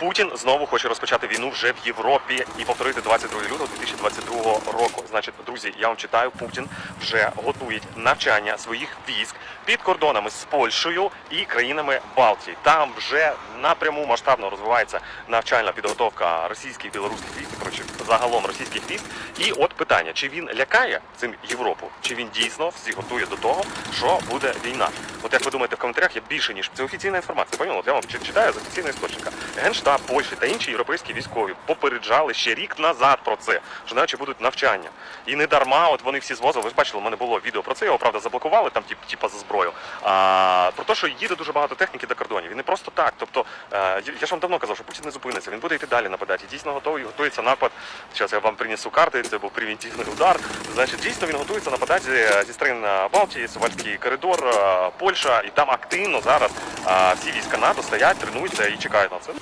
Путін знову хоче розпочати війну вже в Європі і повторити 22 лютого 2022 року. Значить, друзі, я вам читаю, Путін вже готує навчання своїх військ під кордонами з Польщею і країнами Балтії. Там вже напряму масштабно розвивається навчальна підготовка російських білоруських військ, коротше, загалом російських військ. І от питання: чи він лякає цим Європу, чи він дійсно всі готує до того, що буде війна? От як ви думаєте, в коментарях є більше ніж це офіційна інформація. Поняли? От я вам читаю з офіційного істочника. Генштаб Польщі та інші європейські військові попереджали ще рік назад про це, що наче будуть навчання. І не дарма, от вони всі звозили. Ви ж бачили, у мене було відео про це. Його правда заблокували там, типу, за зброю. А те, що їде дуже багато техніки до кордонів. І не просто так. Тобто, е, я ж вам давно казав, що Путін не зупиниться. Він буде йти далі нападати. Дійсно готовий готується напад. Зараз я вам принесу карти. Це був превентивний удар. Значить, дійсно він готується нападати зі- зі сторін е, Балтії, Сувальський коридор, е, Польща, і там активно зараз е, всі війська НАТО стоять, тренуються і чекають на це.